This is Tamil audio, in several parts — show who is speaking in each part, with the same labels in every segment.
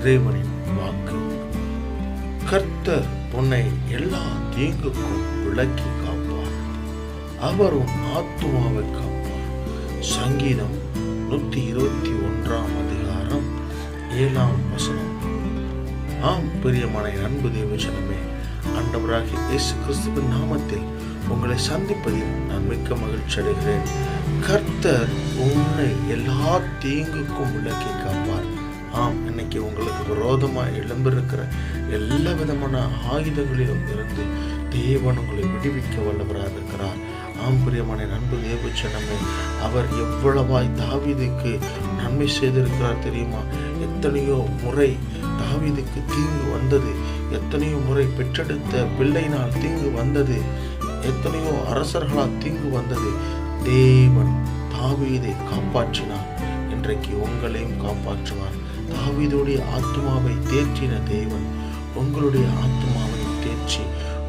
Speaker 1: இறைவனின் வாக்கு. கர்த்தர் உன்னை எல்லா தீங்குக்கும் விளக்கி காப்பார். அவர் உன் ஆத்மாவை காப்பார். சங்கீதம் நூத்தி இருபத்தி ஒன்றாம் அதிகாரம் ஏழாம் வசனம். ஆம் பிரியமான அன்பு தேவச்சனமே அண்டவராக இயேசு கிறிஸ்துவின் நாமத்தில் உங்களை சந்திப்பதில் நான் மிக்க மகிழ்ச்சி அடைகிறேன். கர்த்தர் உன்னை எல்லா தீங்குக்கும் விளக்கி காப்பார். ஆம் இன்னைக்கு உங்களுக்கு விரோதமாக எழும்பிருக்கிற எல்லா விதமான ஆயுதங்களிலும் இருந்து தேவன் உங்களை விடுவிக்க வல்லவராக இருக்கிறார். ஆம் பிரியமான அன்பு தேவச்சனமே அவர் எவ்வளவாய் தாவிதுக்கு நன்மை செய்திருக்கிறார் தெரியுமா? எத்தனையோ முறை தாவிதுக்கு தீங்கு வந்தது. எத்தனையோ முறை பெற்றெடுத்த பிள்ளையினால் தீங்கு வந்தது. எத்தனையோ அரசர்களால் தீங்கு வந்தது. தேவன் தாவீதை காப்பாற்றினார். இன்றைக்கு உங்களையும் காப்பாற்றுவார். தாவீதுடைய ஆத்மாவை தேற்றின தேவன் உங்களுடைய ஆத்மாவையும் தேற்றி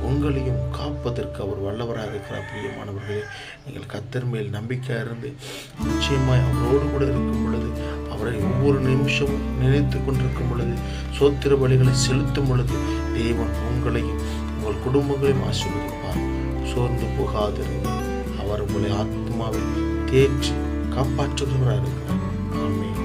Speaker 1: உங்களையும் காப்பதற்கு அவர் வல்லவராக இருக்கிறார். பிரியமானவர்களே நீங்கள் கத்தர் மேல் நம்பிக்கையாக இருந்து நிச்சயமாய் அவரோடு கூட இருக்கும் பொழுது அவரை ஒவ்வொரு நிமிஷமும் நினைத்து கொண்டிருக்கும் பொழுது சோத்திர வழிகளை செலுத்தும் பொழுது தேவன் உங்களையும் உங்கள் குடும்பங்களையும் ஆசீர்வதிப்பார். சோர்ந்து போகாதிருங்கள். அவர் உங்களை ஆத்மாவை தேற்றி காப்பாற்றுகிறவராக இருக்கிறார். me.